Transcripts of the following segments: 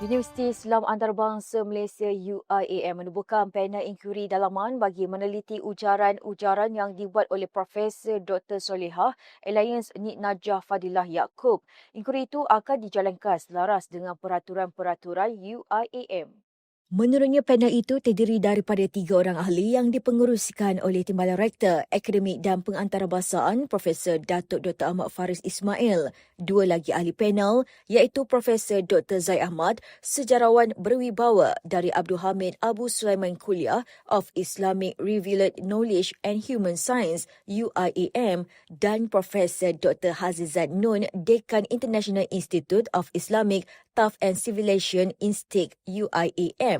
Universiti Islam Antarabangsa Malaysia UIAM menubuhkan panel inkuari dalaman bagi meneliti ujaran-ujaran yang dibuat oleh Profesor Dr. Solihah Alliance Nik Najah Fadilah Yaakob. Inkuari itu akan dijalankan selaras dengan peraturan-peraturan UIAM. Menurutnya, panel itu terdiri daripada tiga orang ahli yang dipenguruskan oleh Timbalan Rektor Akademik dan Pengantarabahasaan Profesor Datuk Dr. Ahmad Faris Ismail. Dua lagi ahli panel iaitu Profesor Dr. Zaid Ahmad, sejarawan berwibawa dari Abdul Hamid Abu Sulaiman Kuliah of Islamic Revealed Knowledge and Human Science UIAM dan Profesor Dr. Hazizat Nun, Dekan International Institute of Islamic Staff and Civilization Instik UIAM.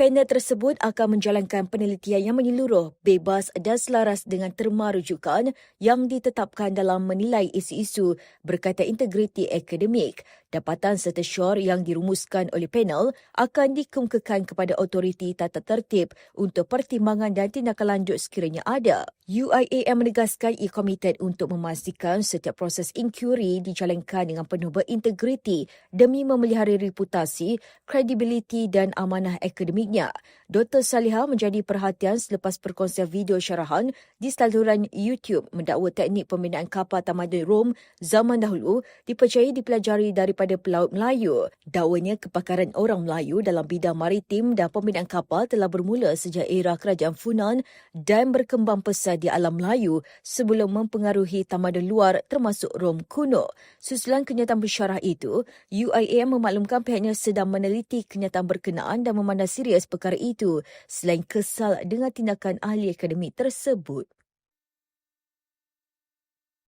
Panel tersebut akan menjalankan penelitian yang menyeluruh, bebas dan selaras dengan terma rujukan yang ditetapkan dalam menilai isu-isu berkaitan integriti akademik. Dapatan serta syur yang dirumuskan oleh panel akan dikemukakan kepada otoriti tata tertib untuk pertimbangan dan tindakan lanjut sekiranya ada. UIAM menegaskan ia komited untuk memastikan setiap proses inquiry dijalankan dengan penuh berintegriti demi memelihara reputasi, kredibiliti dan amanah akademiknya. Dr. Salihah menjadi perhatian selepas perkongsian video syarahan di saluran YouTube mendakwa teknik pembinaan kapal tamadun Rom zaman dahulu dipercayai dipelajari daripada pelaut Melayu. Dakwanya kepakaran orang Melayu dalam bidang maritim dan pembinaan kapal telah bermula sejak era kerajaan Funan dan berkembang pesat di alam Melayu sebelum mempengaruhi tamadun luar termasuk Rom kuno. Susulan kenyataan bersyarah itu, UIAM memaklumkan pihaknya sedang meneliti kenyataan berkenaan dan memandang serius perkara itu selain kesal dengan tindakan ahli akademik tersebut.